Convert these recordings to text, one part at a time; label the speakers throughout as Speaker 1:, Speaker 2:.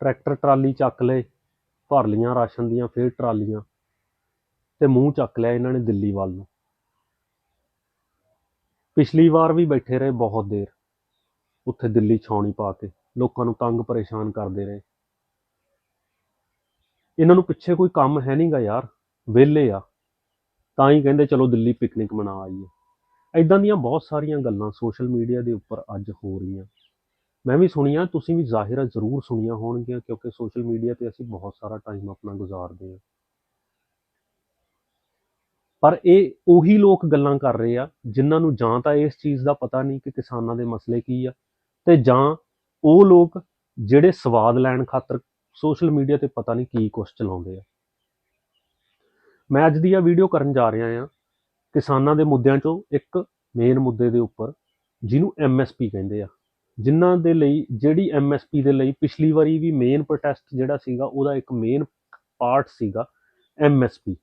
Speaker 1: Tractor trolley ਚੱਕ ਲਏ ਭਰ ਲੀਆਂ ਰਾਸ਼ਨ ਦੀਆਂ, ਫੇਰ ਟਰਾਲੀਆਂ ਤੇ ਮੂੰਹ ਚੱਕ ਲਿਆ ਇਹਨਾਂ ਨੇ ਦਿੱਲੀ ਵੱਲ ਨੂੰ। ਪਿਛਲੀ ਵਾਰ ਵੀ ਬੈਠੇ ਰਹੇ ਬਹੁਤ ਦੇਰ, ਉੱਥੇ ਦਿੱਲੀ ਛਾਉਣੀ ਪਾ ਕੇ, ਲੋਕਾਂ ਨੂੰ ਤੰਗ ਪਰੇਸ਼ਾਨ ਕਰਦੇ ਰਹੇ। ਇਹਨਾਂ ਨੂੰ ਪਿੱਛੇ ਕੋਈ ਕੰਮ ਹੈ ਨਹੀਂਗਾ ਯਾਰ, ਵਿਹਲੇ ਆ, ਤਾਂ ਹੀ ਕਹਿੰਦੇ ਚਲੋ ਦਿੱਲੀ ਪਿਕਨਿਕ ਮਨਾ ਆਈਏ। ਐਦਾਂ ਦੀਆਂ ਬਹੁਤ ਸਾਰੀਆਂ ਗੱਲਾਂ ਸੋਸ਼ਲ ਮੀਡੀਆ ਦੇ ਉੱਪਰ ਅੱਜ ਹੋ ਰਹੀਆਂ। ਮੈਂ ਵੀ ਸੁਣੀਆਂ, ਤੁਸੀਂ ਵੀ ਜ਼ਾਹਿਰ ਜ਼ਰੂਰ ਸੁਣੀਆਂ ਹੋਣਗੀਆਂ ਕਿਉਂਕਿ ਸੋਸ਼ਲ ਮੀਡੀਆ ਤੇ ਅਸੀਂ ਬਹੁਤ ਸਾਰਾ ਟਾਈਮ ਆਪਣਾ ਗੁਜ਼ਾਰਦੇ ਹਾਂ। ਪਰ ਇਹ ਉਹੀ ਲੋਕ ਗੱਲਾਂ ਕਰ ਰਹੇ ਆ ਜਿਨ੍ਹਾਂ ਨੂੰ ਜਾਂ ਤਾਂ ਇਸ ਚੀਜ਼ ਦਾ ਪਤਾ ਨਹੀਂ ਕਿ ਕਿਸਾਨਾਂ ਦੇ ਮਸਲੇ ਕੀ ਆ ਤੇ ਜਾਂ ਉਹ ਲੋਕ ਜਿਹੜੇ ਸਵਾਦ ਲੈਣ ਖਾਤਰ ਸੋਸ਼ਲ ਮੀਡੀਆ ਤੇ ਪਤਾ ਨਹੀਂ ਕੀ ਕੁਛ ਚਲਾਉਂਦੇ ਆ। ਮੈਂ ਅੱਜ ਦੀ ਇਹ ਵੀਡੀਓ ਕਰਨ ਜਾ ਰਿਹਾ ਹਾਂ ਕਿਸਾਨਾਂ ਦੇ ਮੁੱਦਿਆਂ ਚੋਂ ਇੱਕ ਮੇਨ ਮੁੱਦੇ ਦੇ ਉੱਪਰ, ਜਿਹਨੂੰ ਐਮਐਸਪੀ ਕਹਿੰਦੇ ਆ। ਜਿਨ੍ਹਾਂ ਦੇ ਲਈ, ਜਿਹੜੀ ਐਮਐਸਪੀ ਦੇ ਲਈ ਪਿਛਲੀ ਵਾਰੀ ਵੀ ਮੇਨ ਪ੍ਰੋਟੈਸਟ ਜਿਹੜਾ ਸੀਗਾ, ਉਹਦਾ ਇੱਕ ਮੇਨ ਪਾਰਟ ਸੀਗਾ ਐਮਐਸਪੀ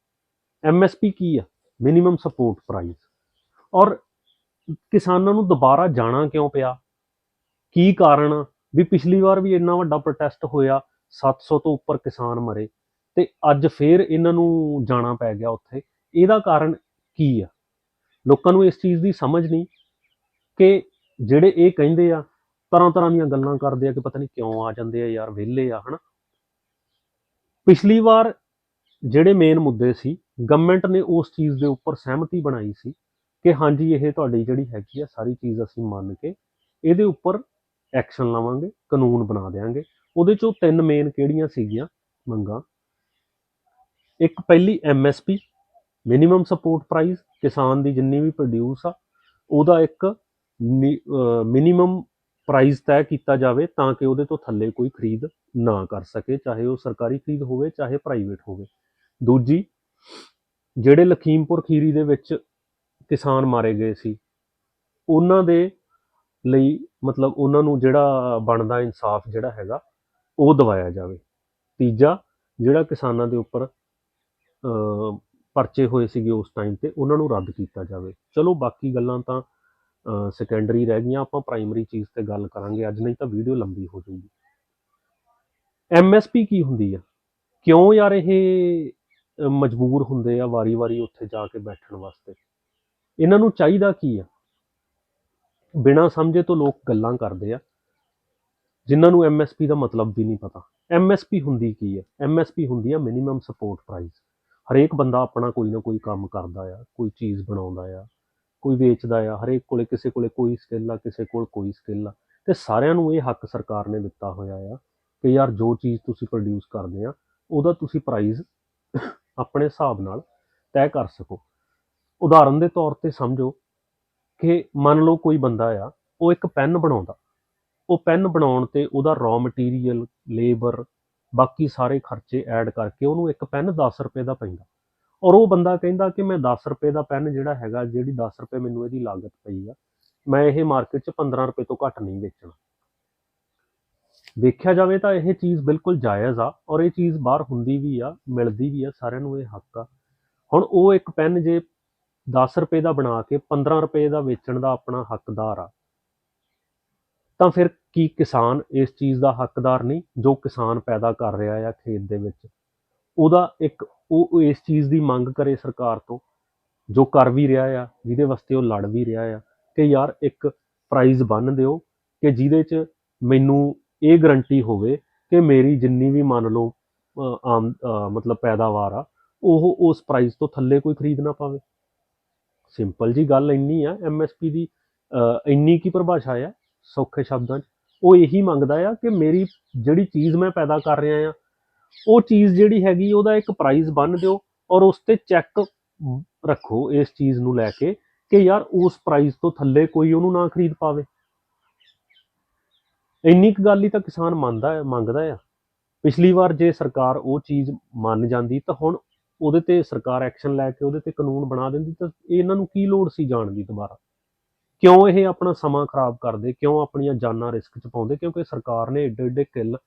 Speaker 1: ਐਮਐਸਪੀ ਕੀ ਆ? ਮਿਨੀਮਮ ਸਪੋਰਟ ਪ੍ਰਾਈਸ ਔਰ ਕਿਸਾਨਾਂ ਨੂੰ ਦੁਬਾਰਾ ਜਾਣਾ ਕਿਉਂ ਪਿਆ? ਕੀ ਕਾਰਨ ਆ? ਵੀ ਪਿਛਲੀ ਵਾਰ ਵੀ ਇੰਨਾ ਵੱਡਾ ਪ੍ਰੋਟੈਸਟ ਹੋਇਆ 700 ਤੋਂ ਉੱਪਰ ਕਿਸਾਨ ਮਰੇ, ਤੇ ਅੱਜ ਫੇਰ ਇਹਨਾਂ ਨੂੰ ਜਾਣਾ ਪੈ ਗਿਆ ਉੱਥੇ। ਇਹਦਾ ਕਾਰਨ ਕੀ ਆ? ਲੋਕਾਂ ਨੂੰ ਇਸ ਚੀਜ਼ ਦੀ ਸਮਝ ਨਹੀਂ ਕਿ ਜਿਹੜੇ ਇਹ ਕਹਿੰਦੇ ਆ ਤਰ੍ਹਾਂ ਤਰ੍ਹਾਂ ਦੀਆਂ ਗੱਲਾਂ ਕਰਦੇ ਆ ਕਿ ਪਤਾ ਨਹੀਂ ਕਿਉਂ ਆ ਜਾਂਦੇ ਆ ਯਾਰ, ਵਿਹਲੇ ਆ, ਹਨਾ? ਪਿਛਲੀ ਵਾਰ ਜਿਹੜੇ ਮੇਨ ਮੁੱਦੇ ਸੀ ਗਵਰਨਮੈਂਟ ਨੇ ਉਸ ਚੀਜ਼ ਦੇ ਉੱਪਰ ਸਹਿਮਤੀ ਬਣਾਈ ਸੀ ਕਿ ਹਾਂਜੀ, ਇਹ ਤੁਹਾਡੀ ਜਿਹੜੀ ਹੈਗੀ ਆ, ਸਾਰੀ ਚੀਜ਼ ਅਸੀਂ ਮੰਨ ਕੇ ਇਹਦੇ ਉੱਪਰ ਐਕਸ਼ਨ ਲਵਾਂਗੇ, ਕਾਨੂੰਨ ਬਣਾ ਦੇਾਂਗੇ ਉਹਦੇ ਚੋਂ ਤਿੰਨ ਮੇਨ ਕਿਹੜੀਆਂ ਸੀਗੀਆਂ ਮੰਗਾਂ? ਇੱਕ ਪਹਿਲੀ ਐਮਐਸਪੀ ਮਿਨੀਮਮ ਸਪੋਰਟ ਪ੍ਰਾਈਸ ਕਿਸਾਨ ਦੀ ਜਿੰਨੀ ਵੀ ਪ੍ਰੋਡਿਊਸ ਆ, ਉਹਦਾ ਇੱਕ ਮਿਨੀਮਮ ਪ੍ਰਾਈਸ ਤੈਅ ਕੀਤਾ ਜਾਵੇ ਤਾਂ ਕਿ ਉਹਦੇ ਤੋਂ ਥੱਲੇ ਕੋਈ ਖਰੀਦ ਨਾ ਕਰ ਸਕੇ, ਚਾਹੇ ਉਹ ਸਰਕਾਰੀ ਖਰੀਦ ਹੋਵੇ, ਚਾਹੇ ਪ੍ਰਾਈਵੇਟ ਹੋਵੇ। ਦੂਜੀ, ਜਿਹੜੇ ਲਖੀਮਪੁਰ ਖੀਰੀ ਦੇ ਵਿੱਚ ਕਿਸਾਨ ਮਾਰੇ ਗਏ ਸੀ, ਉਹਨਾਂ ਦੇ ਲਈ ਮਤਲਬ ਉਹਨਾਂ ਨੂੰ ਜਿਹੜਾ ਬਣਦਾ ਇਨਸਾਫ ਜਿਹੜਾ ਹੈਗਾ, ਉਹ ਦਵਾਇਆ ਜਾਵੇ। ਤੀਜਾ, ਜਿਹੜਾ ਕਿਸਾਨਾਂ ਦੇ ਉੱਪਰ ਪਰਚੇ ਹੋਏ ਸੀਗੇ ਉਸ ਟਾਈਮ ਤੇ, ਉਹਨਾਂ ਨੂੰ ਰੱਦ ਕੀਤਾ ਜਾਵੇ। ਚਲੋ ਬਾਕੀ ਗੱਲਾਂ ਤਾਂ ਸੈਕੰਡਰੀ ਰਹਿ ਗਈਆਂ, ਆਪਾਂ ਪ੍ਰਾਇਮਰੀ ਚੀਜ਼ ਤੇ ਗੱਲ ਕਰਾਂਗੇ। ਅੱਜ ਨਹੀਂ ਤਾਂ ਵੀਡੀਓ ਲੰਬੀ ਹੋ ਜਾਊਗੀ। ਐਮਐਸਪੀ ਕੀ ਹੁੰਦੀ ਆ? ਕਿਉਂ ਯਾਰ ਇਹ ਮਜਬੂਰ ਹੁੰਦੇ ਆ ਵਾਰੀ-ਵਾਰੀ ਉੱਥੇ ਜਾ ਕੇ ਬੈਠਣ ਵਾਸਤੇ? ਇਹਨਾਂ ਨੂੰ ਚਾਹੀਦਾ ਕੀ ਆ? ਬਿਨਾਂ ਸਮਝੇ ਤੋਂ ਲੋਕ ਗੱਲਾਂ ਕਰਦੇ ਆ। ਜਿਨ੍ਹਾਂ ਨੂੰ ਐਮਐਸਪੀ ਦਾ ਮਤਲਬ ਵੀ ਨਹੀਂ ਪਤਾ। ਐਮਐਸਪੀ ਹੁੰਦੀ ਕੀ ਹੈ ਐਮਐਸਪੀ ਹੁੰਦੀ ਆ ਮਿਨੀਮਮ ਸਪੋਰਟ ਪ੍ਰਾਈਸ ਹਰੇਕ ਬੰਦਾ ਆਪਣਾ ਕੋਈ ਨਾ ਕੋਈ ਕੰਮ ਕਰਦਾ ਆ, ਕੋਈ ਚੀਜ਼ ਬਣਾਉਂਦਾ ਆ। ਕੋਈ ਵੇਚਦਾ ਆ, ਹਰੇਕ ਕੋਲੇ ਕਿਸੇ ਕੋਲੇ ਕੋਈ ਸਕਿੱਲ ਆ, ਕਿਸੇ ਕੋਲ ਕੋਈ ਸਕਿੱਲ ਆ। ਤੇ ਸਾਰਿਆਂ ਨੂੰ ਇਹ ਹੱਕ ਸਰਕਾਰ ਨੇ ਦਿੱਤਾ ਹੋਇਆ ਆ ਕਿ ਯਾਰ ਜੋ ਚੀਜ਼ ਤੁਸੀਂ ਪ੍ਰੋਡਿਊਸ ਕਰਦੇ ਆ, ਉਹਦਾ ਤੁਸੀਂ ਪ੍ਰਾਈਸ ਆਪਣੇ ਹਿਸਾਬ ਨਾਲ ਤੈਅ ਕਰ ਸਕੋ। ਉਦਾਹਰਨ ਦੇ ਤੌਰ ਤੇ ਸਮਝੋ ਕਿ ਮੰਨ ਲਓ ਕੋਈ ਬੰਦਾ ਆ, ਉਹ ਇੱਕ ਪੈਨ ਬਣਾਉਂਦਾ। ਉਹ ਪੈਨ ਬਣਾਉਣ ਤੇ ਉਹਦਾ ਰॉ ਮਟੀਰੀਅਲ ਲੇਬਰ ਬਾਕੀ ਸਾਰੇ ਖਰਚੇ ਐਡ ਕਰਕੇ ਉਹਨੂੰ ਇੱਕ ਪੈਨ 10 ਰੁਪਏ ਦਾ ਪੈਂਦਾ। ਔਰ ਉਹ ਬੰਦਾ ਕਹਿੰਦਾ ਕਿ ਮੈਂ 10 ਰੁਪਏ ਦਾ ਪੈਨ ਜਿਹੜਾ ਹੈਗਾ, ਜਿਹੜੀ 10 ਰੁਪਏ ਮੈਨੂੰ ਇਹਦੀ ਲਾਗਤ ਪਈ ਆ, ਮੈਂ ਇਹ ਮਾਰਕੀਟ 'ਚ 15 ਰੁਪਏ ਤੋਂ ਘੱਟ ਨਹੀਂ ਵੇਚਣਾ। ਵੇਖਿਆ ਜਾਵੇ ਤਾਂ ਇਹ ਚੀਜ਼ ਬਿਲਕੁਲ ਜਾਇਜ਼ ਆ ਔਰ ਇਹ ਚੀਜ਼ ਬਾਹਰ ਹੁੰਦੀ ਵੀ ਆ, ਮਿਲਦੀ ਵੀ ਆ, ਸਾਰਿਆਂ ਨੂੰ ਇਹ ਹੱਕ ਆ। ਹੁਣ ਉਹ ਇੱਕ ਪੈਨ ਜੇ 10 ਰੁਪਏ ਦਾ ਬਣਾ ਕੇ 15 ਰੁਪਏ ਦਾ ਵੇਚਣ ਦਾ ਆਪਣਾ ਹੱਕਦਾਰ ਆ, ਤਾਂ ਫਿਰ ਕੀ ਕਿਸਾਨ ਇਸ ਚੀਜ਼ ਦਾ ਹੱਕਦਾਰ ਨਹੀਂ, ਜੋ ਕਿਸਾਨ ਪੈਦਾ ਕਰ ਰਿਹਾ ਆ ਖੇਤ ਦੇ ਵਿੱਚ। ਉਹਦਾ ਇੱਕ ਉਹ ਇਸ ਚੀਜ਼ ਦੀ ਮੰਗ ਕਰੇ ਸਰਕਾਰ ਤੋਂ, ਜੋ ਕਰ ਵੀ ਰਿਹਾ ਆ, ਜਿਹਦੇ ਵਾਸਤੇ ਉਹ ਲੜ ਵੀ ਰਿਹਾ ਆ, ਕਿ ਯਾਰ ਇੱਕ ਪ੍ਰਾਈਜ਼ ਬੰਨ ਦਿਓ, ਕਿ ਜਿਹਦੇ 'ਚ ਮੈਨੂੰ ਇਹ ਗਰੰਟੀ ਹੋਵੇ ਕਿ ਮੇਰੀ ਜਿੰਨੀ ਵੀ ਮੰਨ ਲਓ ਆਮ ਮਤਲਬ ਪੈਦਾਵਾਰ ਆ, ਉਹ ਉਸ ਪ੍ਰਾਈਸ ਤੋਂ ਥੱਲੇ ਕੋਈ ਖਰੀਦ ਨਾ ਪਾਵੇ। ਸਿੰਪਲ ਜੀ ਗੱਲ ਇੰਨੀ ਆ ਐਮਐਸਪੀ ਦੀ ਇੰਨੀ ਕੀ ਪਰਿਭਾਸ਼ਾ ਆ, ਸੌਖੇ ਸ਼ਬਦਾਂ 'ਚ। ਉਹ ਇਹੀ ਮੰਗਦਾ ਆ ਕਿ ਮੇਰੀ ਜਿਹੜੀ ਚੀਜ਼ ਮੈਂ ਪੈਦਾ ਕਰ ਰਿਹਾ ਆ ਉਹ ਚੀਜ਼ ਜਿਹੜੀ ਹੈਗੀ, ਉਹਦਾ ਇੱਕ ਪ੍ਰਾਈਸ ਬੰਨ ਦਿਓ ਔਰ ਉਸ ਤੇ ਚੈੱਕ ਰੱਖੋ ਇਸ ਚੀਜ਼ ਨੂੰ ਲੈ ਕੇ ਕਿ ਯਾਰ ਉਸ ਪ੍ਰਾਈਸ ਤੋਂ ਥੱਲੇ ਕੋਈ ਉਹਨੂੰ ਨਾ ਖਰੀਦ ਪਾਵੇ। ਇੰਨੀ ਕੁ ਗੱਲ ਹੀ ਤਾਂ ਕਿਸਾਨ ਮੰਨਦਾ ਹੈ, ਮੰਗਦਾ ਆ ਪਿਛਲੀ ਵਾਰ ਜੇ ਸਰਕਾਰ ਉਹ ਚੀਜ਼ ਮੰਨ ਜਾਂਦੀ ਤਾਂ ਹੁਣ ਉਹਦੇ ਤੇ ਸਰਕਾਰ ਐਕਸ਼ਨ ਲੈ ਕੇ ਉਹਦੇ ਤੇ ਕਾਨੂੰਨ ਬਣਾ ਦਿੰਦੀ ਤਾਂ ਇਹਨਾਂ ਨੂੰ ਕੀ ਲੋੜ ਸੀ ਜਾਣ ਦੀ ਦੁਬਾਰਾ? ਕਿਉਂ ਇਹ ਆਪਣਾ ਸਮਾਂ ਖਰਾਬ ਕਰਦੇ, ਕਿਉਂ ਆਪਣੀਆਂ ਜਾਨਾਂ ਰਿਸਕ 'ਚ ਪਾਉਂਦੇ? ਕਿਉਂਕਿ ਸਰਕਾਰ ਨੇ ਏਡੇ ਏਡੇ ਕਿੱਲ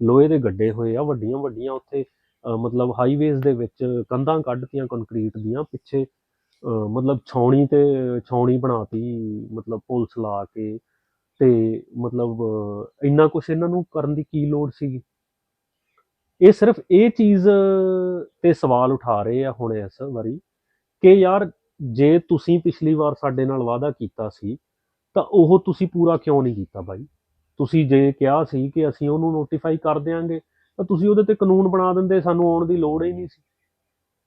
Speaker 1: ਲੋਹੇ ਦੇ ਗੱਡੇ ਹੋਏ ਆ, ਵੱਡੀਆਂ ਵੱਡੀਆਂ ਉੱਥੇ ਮਤਲਬ ਹਾਈਵੇਜ਼ ਦੇ ਵਿੱਚ ਕੰਧਾਂ ਕੱਢਤੀਆਂ ਕੰਕਰੀਟ ਦੀਆਂ, ਪਿੱਛੇ ਮਤਲਬ ਛਾਉਣੀ ਤੇ ਛਾਉਣੀ ਬਣਾਤੀ, ਮਤਲਬ ਪੁਲਿਸ ਲਾ ਕੇ ਤੇ ਮਤਲਬ ਇੰਨਾ ਕੁਝ ਇਹਨਾਂ ਨੂੰ ਕਰਨ ਦੀ ਕੀ ਲੋੜ ਸੀਗੀ? ਇਹ ਸਿਰਫ ਇਹ ਚੀਜ਼ ਤੇ ਸਵਾਲ ਉਠਾ ਰਹੇ ਆ ਹੁਣ ਇਸ ਵਾਰੀ ਕਿ ਯਾਰ ਜੇ ਤੁਸੀਂ ਪਿਛਲੀ ਵਾਰ ਸਾਡੇ ਨਾਲ ਵਾਅਦਾ ਕੀਤਾ ਸੀ, ਤਾਂ ਉਹ ਤੁਸੀਂ ਪੂਰਾ ਕਿਉਂ ਨਹੀਂ ਕੀਤਾ ਬਾਈ? ਤੁਸੀਂ ਜੇ ਕਿਹਾ ਸੀ ਕਿ ਅਸੀਂ ਉਹਨੂੰ ਨੋਟੀਫਾਈ ਕਰ ਦਿਆਂਗੇ, ਤਾਂ ਤੁਸੀਂ ਉਹਦੇ ਤੇ ਕਾਨੂੰਨ ਬਣਾ ਦਿੰਦੇ, ਸਾਨੂੰ ਆਉਣ ਦੀ ਲੋੜ ਹੀ ਨਹੀਂ ਸੀ।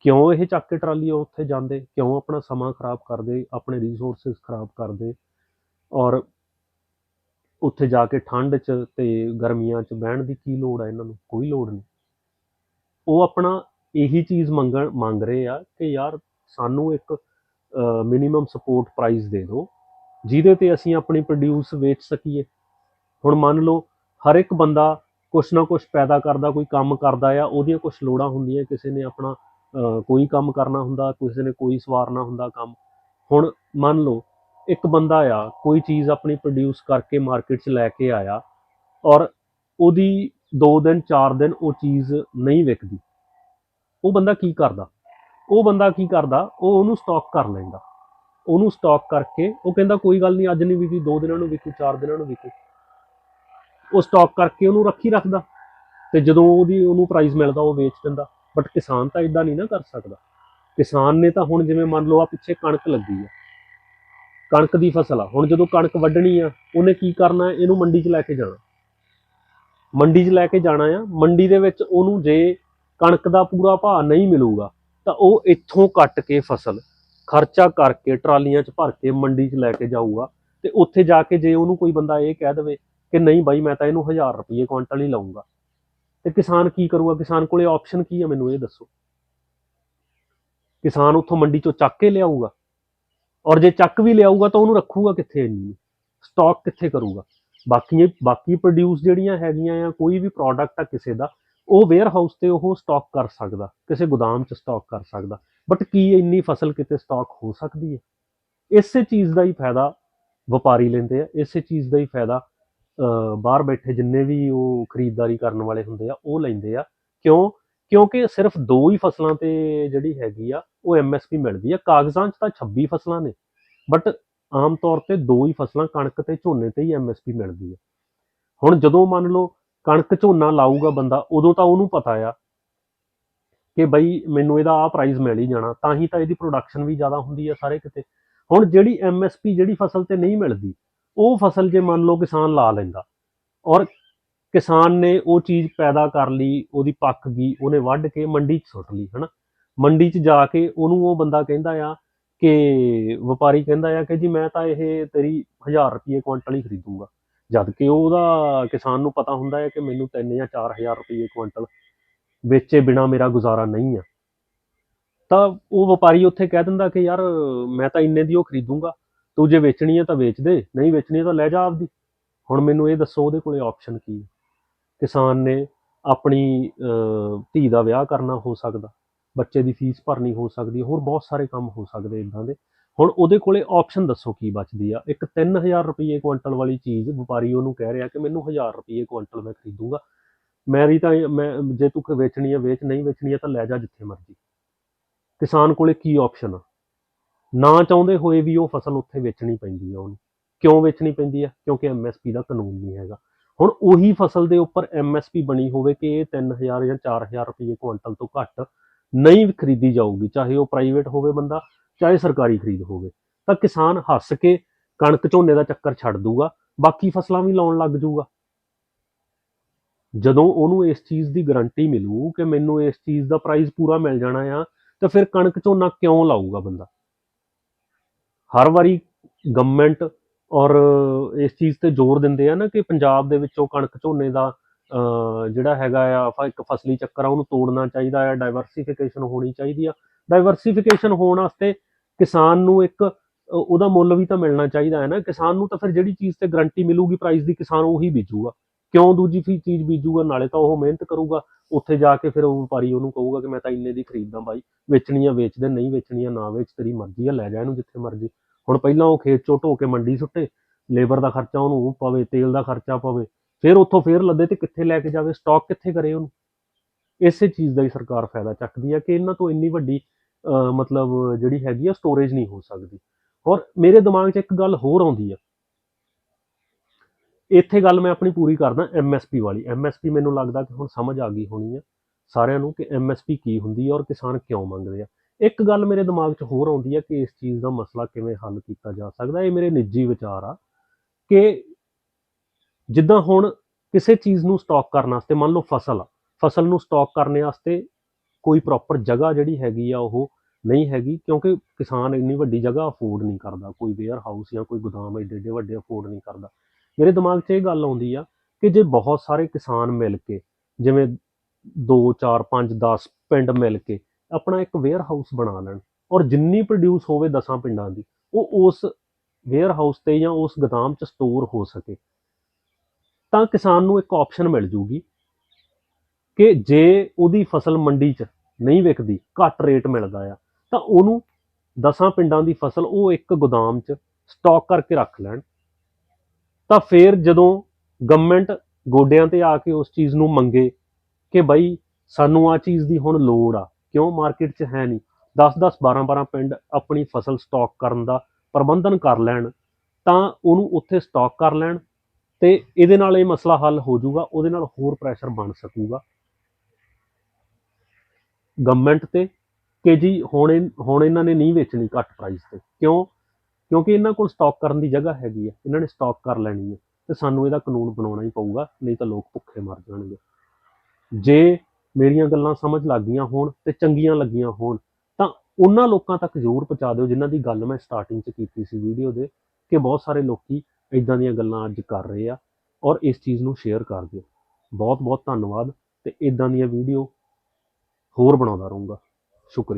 Speaker 1: ਕਿਉਂ ਇਹ ਚੱਕ ਕੇ ਟਰਾਲੀ ਉੱਥੇ ਜਾਂਦੇ? ਕਿਉਂ ਆਪਣਾ ਸਮਾਂ ਖਰਾਬ ਕਰਦੇ, ਆਪਣੇ ਰਿਸੋਰਸਸ ਖਰਾਬ ਕਰਦੇ? ਔਰ ਉੱਥੇ ਜਾ ਕੇ ਠੰਡ 'ਚ ਤੇ ਗਰਮੀਆਂ 'ਚ ਬਹਿਣ ਦੀ ਕੀ ਲੋੜ ਹੈ ਇਹਨਾਂ ਨੂੰ? ਕੋਈ ਲੋੜ ਨਹੀਂ। ਉਹ ਆਪਣਾ ਇਹੀ ਚੀਜ਼ ਮੰਗਣ, ਮੰਗ ਰਹੇ ਆ ਕਿ ਯਾਰ ਸਾਨੂੰ ਇੱਕ ਮਿਨੀਮਮ ਸਪੋਰਟ ਪ੍ਰਾਈਸ ਦੇ ਦਿਓ, ਜਿਹਦੇ ਤੇ ਅਸੀਂ ਆਪਣੀ ਪ੍ਰੋਡਿਊਸ ਵੇਚ ਸਕੀਏ। ਹੁਣ ਮੰਨ ਲਓ ਹਰ ਇੱਕ ਬੰਦਾ ਕੁਛ ਨਾ ਕੁਛ ਪੈਦਾ ਕਰਦਾ, ਕੋਈ ਕੰਮ ਕਰਦਾ ਆ, ਉਹਦੀਆਂ ਕੁਛ ਲੋੜਾਂ ਹੁੰਦੀਆਂ, ਕਿਸੇ ਨੇ ਆਪਣਾ ਕੋਈ ਕੰਮ ਕਰਨਾ ਹੁੰਦਾ, ਕਿਸੇ ਨੇ ਕੋਈ ਸਵਾਰਨਾ ਹੁੰਦਾ ਕੰਮ। ਹੁਣ ਮੰਨ ਲਓ ਇੱਕ ਬੰਦਾ ਆ, ਕੋਈ ਚੀਜ਼ ਆਪਣੀ ਪ੍ਰੋਡਿਊਸ ਕਰਕੇ ਮਾਰਕੀਟ 'ਚ ਲੈ ਕੇ ਆਇਆ ਔਰ ਉਹਦੀ 2 ਦਿਨ 4 ਦਿਨ ਉਹ ਚੀਜ਼ ਨਹੀਂ ਵਿਕਦੀ, ਉਹ ਬੰਦਾ ਕੀ ਕਰਦਾ? ਉਹ ਬੰਦਾ ਕੀ ਕਰਦਾ? ਉਹ ਉਹਨੂੰ ਸਟਾਕ ਕਰ ਲੈਂਦਾ। ਉਹਨੂੰ ਸਟਾਕ ਕਰਕੇ ਉਹ ਕਹਿੰਦਾ, ਕੋਈ ਗੱਲ ਨਹੀਂ, ਅੱਜ ਨਹੀਂ ਵਿਕੀ 2 ਦਿਨਾਂ ਨੂੰ ਵਿਕੂ 4 ਦਿਨਾਂ ਨੂੰ ਵਿਕੂ। ਉਹ ਸਟਾਕ ਕਰਕੇ ਉਹਨੂੰ ਰੱਖੀ ਰੱਖਦਾ। ਤੇ ਜਦੋਂ ਉਹਦੀ ਉਹਨੂੰ ਪ੍ਰਾਈਸ ਮਿਲਦਾ, ਉਹ ਵੇਚ ਦਿੰਦਾ। ਬਟ ਕਿਸਾਨ ਤਾਂ ਇਦਾਂ ਨਹੀਂ ਨਾ ਕਰ ਸਕਦਾ। ਕਿਸਾਨ ਨੇ ਤਾਂ ਹੁਣ ਜਿਵੇਂ ਮੰਨ ਲਓ ਆ ਪਿੱਛੇ ਕਣਕ ਲੱਗੀ ਆ। ਕਣਕ ਦੀ ਫਸਲ ਆ। ਹੁਣ ਜਦੋਂ ਕਣਕ ਵੱਢਣੀ ਆ, ਉਹਨੇ ਕੀ ਕਰਨਾ ਇਹਨੂੰ ਮੰਡੀ 'ਚ ਲੈ ਕੇ ਜਾਣਾ। ਮੰਡੀ 'ਚ ਲੈ ਕੇ ਜਾਣਾ ਆ। ਮੰਡੀ ਦੇ ਵਿੱਚ ਉਹਨੂੰ ਜੇ ਕਣਕ ਦਾ ਪੂਰਾ ਭਾਅ ਨਹੀਂ ਮਿਲੂਗਾ, ਤਾਂ ਉਹ ਇੱਥੋਂ ਕੱਟ ਕੇ ਫਸਲ, ਖਰਚਾ ਕਰਕੇ ਟਰਾਲੀਆਂ 'ਚ ਭਰ ਕੇ ਮੰਡੀ 'ਚ ਲੈ ਕੇ ਜਾਊਗਾ। ਤੇ ਉੱਥੇ ਜਾ ਕੇ ਜੇ ਉਹਨੂੰ ਕੋਈ ਬੰਦਾ ਇਹ ਕਹਿ ਦੇਵੇ ਕਿ ਨਹੀਂ ਬਾਈ, ਮੈਂ ਤਾਂ ਇਹਨੂੰ 1000 ਰੁਪਏ ਕੁਇੰਟਲ ਹੀ ਲਾਉਂਗਾ ਤੇ ਕਿਸਾਨ ਕੀ ਕਰੂਗਾ? ਕਿਸਾਨ ਕੋਲੇ ਆਪਸ਼ਨ ਕੀ ਆ ਮੈਨੂੰ ਇਹ ਦੱਸੋ। ਕਿਸਾਨ ਉੱਥੋਂ ਮੰਡੀ 'ਚੋਂ ਚੱਕ ਕੇ ਲਿਆਊਗਾ। ਔਰ ਜੇ ਚੱਕ ਵੀ ਲਿਆਊਗਾ ਤਾਂ ਉਹਨੂੰ ਰੱਖੂਗਾ ਕਿੱਥੇ ਇੰਨੀ? ਸਟਾਕ ਕਿੱਥੇ ਕਰੂਗਾ? ਬਾਕੀ ਬਾਕੀ ਪ੍ਰੋਡਿਊਸ ਜਿਹੜੀਆਂ ਹੈਗੀਆਂ ਆ, ਕੋਈ ਵੀ ਪ੍ਰੋਡਕਟ ਆ ਕਿਸੇ ਦਾ, ਉਹ ਵੇਅਰ ਹਾਊਸ ਤੇ ਉਹ ਸਟਾਕ ਕਰ ਸਕਦਾ। ਕਿਸੇ ਗੋਦਾਮ 'ਚ ਸਟਾਕ ਕਰ ਸਕਦਾ। ਬਟ ਕੀ ਇੰਨੀ ਫਸਲ ਕਿਤੇ ਸਟਾਕ ਹੋ ਸਕਦੀ ਹੈ? ਇਸੇ ਚੀਜ਼ ਦਾ ਹੀ ਫਾਇਦਾ ਵਪਾਰੀ ਲੈਂਦੇ ਆ, ਇਸੇ ਚੀਜ਼ ਦਾ ਹੀ ਫਾਇਦਾ ਬਾਹਰ ਬੈਠੇ ਜਿੰਨੇ ਵੀ ਉਹ ਖਰੀਦਦਾਰੀ ਕਰਨ ਵਾਲੇ ਹੁੰਦੇ ਆ, ਉਹ ਲੈਂਦੇ ਆ। ਕਿਉਂ? ਕਿਉਂਕਿ ਸਿਰਫ ਦੋ ਹੀ ਫਸਲਾਂ ਤੇ ਜਿਹੜੀ ਹੈਗੀ ਆ, ਉਹ ਐਮਐਸਪੀ ਮਿਲਦੀ ਆ। ਕਾਗਜ਼ਾਂ 'ਚ ਤਾਂ 26 ਫਸਲਾਂ ਨੇ ਬਟ ਆਮ ਤੌਰ ਤੇ ਦੋ ਹੀ ਫਸਲਾਂ ਕਣਕ ਤੇ ਝੋਨੇ ਤੇ ਹੀ ਐਮਐਸਪੀ ਮਿਲਦੀ ਆ। ਹੁਣ ਜਦੋਂ ਮੰਨ ਲਓ ਕਣਕ ਝੋਨਾ ਲਾਊਗਾ ਬੰਦਾ, ਉਦੋਂ ਤਾਂ ਉਹਨੂੰ ਪਤਾ ਆ ਕਿ ਬਈ ਮੈਨੂੰ ਇਹਦਾ ਆ ਪ੍ਰਾਈਸ ਮਿਲ ਹੀ ਜਾਣਾ, ਤਾਂ ਹੀ ਤਾਂ ਇਹਦੀ ਪ੍ਰੋਡਕਸ਼ਨ ਵੀ ਜ਼ਿਆਦਾ ਹੁੰਦੀ ਆ ਸਾਰੇ ਕਿਤੇ। ਹੁਣ ਜਿਹੜੀ ਐਮਐਸਪੀ ਜਿਹੜੀ ਫਸਲ ਤੇ ਨਹੀਂ ਮਿਲਦੀ ਉਹ ਫਸਲ ਜੇ ਮੰਨ ਲਓ ਕਿਸਾਨ ਲਾ ਲੈਂਦਾ ਔਰ ਕਿਸਾਨ ਨੇ ਉਹ ਚੀਜ਼ ਪੈਦਾ ਕਰ ਲਈ, ਉਹਦੀ ਪੱਕ ਗਈ, ਉਹਨੇ ਵੱਢ ਕੇ ਮੰਡੀ 'ਚ ਸੁੱਟ ਲਈ, ਹਨਾ? ਮੰਡੀ 'ਚ ਜਾ ਕੇ ਉਹਨੂੰ ਉਹ ਬੰਦਾ ਕਹਿੰਦਾ ਆ ਕਿ, ਵਪਾਰੀ ਕਹਿੰਦਾ ਆ ਕਿ ਜੀ ਮੈਂ ਤਾਂ ਇਹ ਤੇਰੀ 1000 ਰੁਪਏ ਕੁਇੰਟਲ ਹੀ ਖਰੀਦੂੰਗਾ। ਜਦ ਕਿ ਉਹਦਾ ਕਿਸਾਨ ਨੂੰ ਪਤਾ ਹੁੰਦਾ ਹੈ ਕਿ ਮੈਨੂੰ 3 ਜਾਂ 4000 ਰੁਪਏ ਕੁਇੰਟਲ ਵੇਚੇ ਬਿਨਾ ਮੇਰਾ ਗੁਜ਼ਾਰਾ ਨਹੀਂ ਆ। ਤਾਂ ਉਹ ਵਪਾਰੀ ਉੱਥੇ ਕਹਿ ਦਿੰਦਾ ਕਿ ਯਾਰ ਮੈਂ ਤਾਂ ਇੰਨੇ ਦੀ ਉਹ ਖਰੀਦੂੰਗਾ। ਤੂੰ ਜੇ ਵੇਚਣੀ ਹੈ ਤਾਂ ਵੇਚ ਦੇ, ਨਹੀਂ ਵੇਚਣੀ ਹੈ ਤਾਂ ਲੈ ਜਾ ਆਪਦੀ। ਹੁਣ ਮੈਨੂੰ ਇਹ ਦੱਸੋ ਉਹਦੇ ਕੋਲੇ ਆਪਸ਼ਨ ਕੀ ਹੈ ਕਿਸਾਨ ਨੇ ਆਪਣੀ ਧੀ ਦਾ ਵਿਆਹ ਕਰਨਾ ਹੋ ਸਕਦਾ, ਬੱਚੇ ਦੀ ਫੀਸ ਭਰਨੀ ਹੋ ਸਕਦੀ ਹੋਰ ਬਹੁਤ ਸਾਰੇ ਕੰਮ ਹੋ ਸਕਦੇ ਇਦਾਂ ਦੇ। ਹੁਣ ਉਹਦੇ ਕੋਲੇ ਆਪਸ਼ਨ ਦੱਸੋ ਕੀ ਬਚਦੀ ਆ? ਇੱਕ 3000 ਰੁਪਏ ਕੁਇੰਟਲ ਵਾਲੀ ਚੀਜ਼ ਵਪਾਰੀ ਉਹਨੂੰ ਕਹਿ ਰਿਹਾ ਕਿ ਮੈਨੂੰ 1000 ਰੁਪਏ ਕੁਇੰਟਲ ਮੈਂ ਖਰੀਦੂੰਗਾ। ਮੇਰੀ ਤਾਂ ਮੈਂ, ਜੇ ਤੂੰ ਵੇਚਣੀ ਹੈ ਵੇਚ, ਨਹੀਂ ਵੇਚਣੀ ਹੈ ਤਾਂ ਲੈ ਜਾ ਜਿੱਥੇ ਮਰਜ਼ੀ। ਕਿਸਾਨ ਕੋਲੇ ਕੀ ਆਪਸ਼ਨ ਆ? ਨਾ ਚਾਹੁੰਦੇ ਹੋਏ ਵੀ ਉਹ ਫਸਲ ਉੱਥੇ ਵੇਚਣੀ ਪੈਂਦੀ ਆ ਉਹਨੂੰ। ਕਿਉਂ ਵੇਚਣੀ ਪੈਂਦੀ ਆ? ਕਿਉਂਕਿ ਐਮਐਸਪੀ ਦਾ ਕਾਨੂੰਨ ਨਹੀਂ ਹੈਗਾ। ਹੁਣ ਉਹੀ ਫਸਲ ਦੇ ਉੱਪਰ ਐਮਐਸਪੀ ਬਣੀ ਹੋਵੇ ਕਿ ਇਹ 3000 ਜਾਂ 4000 ਰੁਪਏ ਕੁਇੰਟਲ ਤੋਂ ਘੱਟ ਨਹੀਂ ਖਰੀਦੀ ਜਾਊਗੀ, ਚਾਹੇ ਉਹ ਪ੍ਰਾਈਵੇਟ ਹੋਵੇ ਬੰਦਾ, ਚਾਹੇ ਸਰਕਾਰੀ ਖਰੀਦ ਹੋਵੇ, ਤਾਂ ਕਿਸਾਨ ਹੱਸ ਕੇ ਕਣਕ ਝੋਨੇ ਦਾ ਚੱਕਰ ਛੱਡ ਦੂਗਾ, ਬਾਕੀ ਫਸਲਾਂ ਵੀ ਲਾਉਣ ਲੱਗ ਜਾਊਗਾ ਜਦੋਂ ਉਹਨੂੰ ਇਸ ਚੀਜ਼ ਦੀ ਗਾਰੰਟੀ ਮਿਲੂ ਕਿ ਮੈਨੂੰ ਇਸ ਚੀਜ਼ ਦਾ ਪ੍ਰਾਈਸ ਪੂਰਾ ਮਿਲ ਜਾਣਾ ਆ, ਤਾਂ ਫਿਰ ਕਣਕ ਝੋਨਾ ਕਿਉਂ ਲਾਊਗਾ ਬੰਦਾ? ਹਰ ਵਾਰੀ ਗਵਰਨਮੈਂਟ ਔਰ ਇਸ ਚੀਜ਼ ਤੇ ਜ਼ੋਰ ਦਿੰਦੇ ਆ ਨਾ ਕਿ ਪੰਜਾਬ ਦੇ ਵਿੱਚੋਂ ਕਣਕ ਝੋਨੇ ਦਾ ਅਹ, ਜਿਹੜਾ ਹੈਗਾ ਆ ਫ- ਇੱਕ ਫਸਲੀ ਚੱਕਰ ਆ ਉਹਨੂੰ ਤੋੜਨਾ ਚਾਹੀਦਾ ਆ ਡਾਈਵਰਸਿਫਿਕੇਸ਼ਨ ਹੋਣੀ ਚਾਹੀਦੀ ਆ। ਡਾਈਵਰਸਿਫਿਕੇਸ਼ਨ ਹੋਣ ਵਾਸਤੇ ਕਿਸਾਨ ਨੂੰ ਇੱਕ ਉਹਦਾ ਮੁੱਲ ਵੀ ਤਾਂ ਮਿਲਣਾ ਚਾਹੀਦਾ ਹੈ ਨਾ। ਕਿਸਾਨ ਨੂੰ ਤਾਂ ਫਿਰ ਜਿਹੜੀ ਚੀਜ਼ ਤੇ ਗਰੰਟੀ ਮਿਲੂਗੀ ਪ੍ਰਾਈਸ ਦੀ ਕਿਸਾਨ ਉਹੀ ਬੀਜੂਗਾ। ਕਿਉਂ ਦੂਜੀ ਫੀ ਚੀਜ਼ ਬੀਜੂਗਾ, ਨਾਲੇ ਤਾਂ ਉਹ ਮਿਹਨਤ ਕਰੂਗਾ, ਉੱਥੇ ਜਾ ਕੇ ਫਿਰ ਉਹ ਵਪਾਰੀ ਉਹਨੂੰ ਕਹੂਗਾ ਕਿ ਮੈਂ ਤਾਂ ਇੰਨੇ ਦੀ ਖਰੀਦਦਾ ਬਾਈ, ਵੇਚਣੀ ਆ ਵੇਚ ਨਹੀਂ ਵੇਚਣੀ ਆ, ਨਾ ਵੇਚ, ਤੇਰੀ ਮਰਜ਼ੀ ਆ, ਲੈ ਜਾ ਇਹਨੂੰ ਜਿੱਥੇ ਮਰਜ਼ੀ। ਹੁਣ ਪਹਿਲਾਂ ਉਹ ਖੇਤ ਚੋਂ ਢੋ ਕੇ ਮੰਡੀ ਸੁੱਟੇ, ਲੇਬਰ ਦਾ ਖਰਚਾ ਉਹਨੂੰ ਉਹ ਪਵੇ, ਤੇਲ ਦਾ ਖਰਚਾ ਪਵੇ, ਫਿਰ ਉੱਥੋਂ ਫਿਰ ਲੱਦੇ ਤੇ ਕਿੱਥੇ ਲੈ ਕੇ ਜਾਵੇ ਸਟਾਕ ਕਿੱਥੇ ਕਰੇ ਉਹਨੂੰ? ਇਸੇ ਚੀਜ਼ ਦਾ ਹੀ ਸਰਕਾਰ ਫਾਇਦਾ ਚੱਕਦੀ ਹੈ ਕਿ ਇਹਨਾਂ ਤੋਂ ਇੰਨੀ ਵੱਡੀ ਮਤਲਬ ਜਿਹੜੀ ਹੈਗੀ ਆ ਸਟੋਰੇਜ ਨਹੀਂ ਹੋ ਸਕਦੀ। ਔਰ ਮੇਰੇ ਦਿਮਾਗ 'ਚ ਇੱਕ ਗੱਲ ਹੋਰ ਆਉਂਦੀ ਆ ਇੱਥੇ ਗੱਲ ਮੈਂ ਆਪਣੀ ਪੂਰੀ ਕਰਦਾ ਐਮਐਸਪੀ ਵਾਲੀ। ਐਮਐਸਪੀ ਮੈਨੂੰ ਲੱਗਦਾ ਕਿ ਹੁਣ ਸਮਝ ਆ ਗਈ ਹੋਣੀ ਆ ਸਾਰਿਆਂ ਨੂੰ ਕਿ ਐਮਐਸਪੀ ਕੀ ਹੁੰਦੀ ਹੈ ਔਰ ਕਿਸਾਨ ਕਿਉਂ ਮੰਗਦੇ ਆ। ਇੱਕ ਗੱਲ ਮੇਰੇ ਦਿਮਾਗ 'ਚ ਹੋਰ ਆਉਂਦੀ ਹੈ ਕਿ ਇਸ ਚੀਜ਼ ਦਾ ਮਸਲਾ ਕਿਵੇਂ ਹੱਲ ਕੀਤਾ ਜਾ ਸਕਦਾ। ਇਹ ਮੇਰੇ ਨਿੱਜੀ ਵਿਚਾਰ ਆ ਕਿ ਜਿੱਦਾਂ ਹੁਣ ਕਿਸੇ ਚੀਜ਼ ਨੂੰ ਸਟਾਕ ਕਰਨ ਵਾਸਤੇ, ਮੰਨ ਲਓ ਫਸਲ ਆ, ਫਸਲ ਨੂੰ ਸਟਾਕ ਕਰਨ ਵਾਸਤੇ ਕੋਈ ਪ੍ਰੋਪਰ ਜਗ੍ਹਾ ਜਿਹੜੀ ਹੈਗੀ ਆ ਉਹ ਨਹੀਂ ਹੈਗੀ ਕਿਉਂਕਿ ਕਿਸਾਨ ਇੰਨੀ ਵੱਡੀ ਜਗ੍ਹਾ ਅਫੋਰਡ ਨਹੀਂ ਕਰਦਾ। ਕੋਈ ਵੇਅਰ ਹਾਊਸ ਜਾਂ ਕੋਈ ਗੋਦਾਮ ਏਡੇ ਐਡੇ ਵੱਡੇ ਅਫੋਰਡ ਨਹੀਂ ਕਰਦਾ। ਮੇਰੇ ਦਿਮਾਗ 'ਚ ਇਹ ਗੱਲ ਆਉਂਦੀ ਆ ਕਿ ਜੇ ਬਹੁਤ ਸਾਰੇ ਕਿਸਾਨ ਮਿਲ ਕੇ, ਜਿਵੇਂ 2 4 5 10 ਪਿੰਡ ਮਿਲ ਕੇ ਆਪਣਾ ਇੱਕ ਵੇਅਰ ਹਾਊਸ ਬਣਾ ਲੈਣ ਔਰ ਜਿੰਨੀ ਪ੍ਰੋਡਿਊਸ ਹੋਵੇ 10 ਪਿੰਡਾਂ ਦੀ, ਉਹ ਉਸ ਵੇਅਰ ਹਾਊਸ ਤੇ ਜਾਂ ਉਸ ਗੋਦਾਮ 'ਚ ਸਟੋਰ ਹੋ ਸਕੇ। ਤਾਂ ਕਿਸਾਨ ਨੂੰ ਇੱਕ ਆਪਸ਼ਨ ਮਿਲ ਜੂਗੀ ਕਿ ਜੇ ਉਹਦੀ ਫਸਲ ਮੰਡੀ 'ਚ ਨਹੀਂ ਵਿਕਦੀ, ਘੱਟ ਰੇਟ ਮਿਲਦਾ ਆ, ਤਾਂ ਉਹਨੂੰ 10 ਪਿੰਡਾਂ ਦੀ ਫਸਲ ਉਹ ਇੱਕ ਗੋਦਾਮ 'ਚ ਸਟਾਕ ਕਰਕੇ ਰੱਖ ਲੈਣ ਤਾਂ ਫਿਰ ਜਦੋਂ ਗਵਰਨਮੈਂਟ ਗੋਡਿਆਂ ਤੇ ਆ ਕੇ ਉਸ ਚੀਜ਼ ਨੂੰ ਮੰਗੇ ਕਿ ਬਾਈ ਸਾਨੂੰ ਆ ਚੀਜ਼ ਦੀ ਹੁਣ ਲੋੜ ਆ, ਕਿਉਂ ਮਾਰਕੀਟ 'ਚ ਹੈ ਨਹੀਂ? 10-10 12-12 ਪਿੰਡ ਆਪਣੀ ਫਸਲ ਸਟਾਕ ਕਰਨ ਦਾ ਪ੍ਰਬੰਧਨ ਕਰ ਲੈਣ, ਤਾਂ ਉਹਨੂੰ ਉੱਥੇ ਸਟਾਕ ਕਰ ਲੈਣ ਤੇ ਇਹਦੇ ਨਾਲ ਇਹ ਮਸਲਾ ਹੱਲ ਹੋ ਜਾਊਗਾ, ਉਹਦੇ ਨਾਲ ਹੋਰ ਪ੍ਰੈਸ਼ਰ ਬਣ ਸਕੂਗਾ। ਗਵਰਨਮੈਂਟ ਤੇ ਕਿ ਜੀ ਹੁਣ ਹੁਣ ਇਹਨਾਂ ਨੇ ਨਹੀਂ ਵੇਚਣੀ ਘੱਟ ਪ੍ਰਾਈਸ ਤੇ, ਕਿਉਂ? ਕਿਉਂਕਿ ਇਹਨਾਂ ਕੋਲ ਸਟਾਕ ਕਰਨ ਦੀ ਜਗ੍ਹਾ ਹੈਗੀ ਆ, ਇਹਨਾਂ ਨੇ ਸਟਾਕ ਕਰ ਲੈਣੀ ਹੈ ਤੇ ਸਾਨੂੰ ਇਹਦਾ ਕਾਨੂੰਨ ਬਣਾਉਣਾ ਹੀ ਪਊਗਾ, ਨਹੀਂ ਤਾਂ ਲੋਕ ਭੁੱਖੇ ਮਰ ਜਾਣਗੇ। ਜੇ ਮੇਰੀਆਂ ਗੱਲਾਂ ਸਮਝ ਲੱਗ ਗਈਆਂ ਹੋਣ ਤੇ ਚੰਗੀਆਂ ਲੱਗੀਆਂ ਹੋਣ, ਤਾਂ ਉਹਨਾਂ ਲੋਕਾਂ ਤੱਕ ਜ਼ਰੂਰ ਪਹੁੰਚਾ ਦਿਓ ਜਿਨ੍ਹਾਂ ਦੀ ਗੱਲ ਮੈਂ ਸਟਾਰਟਿੰਗ 'ਚ ਕੀਤੀ ਸੀ ਵੀਡੀਓ ਦੇ, ਕਿ ਬਹੁਤ ਸਾਰੇ ਲੋਕੀ ਇਦਾਂ ਦੀਆਂ ਗੱਲਾਂ ਅੱਜ ਕਰ ਰਹੇ ਆ, ਔਰ ਇਸ ਚੀਜ਼ ਨੂੰ ਸ਼ੇਅਰ ਕਰ ਦਿਓ। ਬਹੁਤ ਬਹੁਤ ਧੰਨਵਾਦ, ਤੇ ਇਦਾਂ ਦੀਆਂ ਵੀਡੀਓ ਹੋਰ ਬਣਾਉਂਦਾ ਰਹੂੰਗਾ। ਸ਼ੁਕਰੀਆ।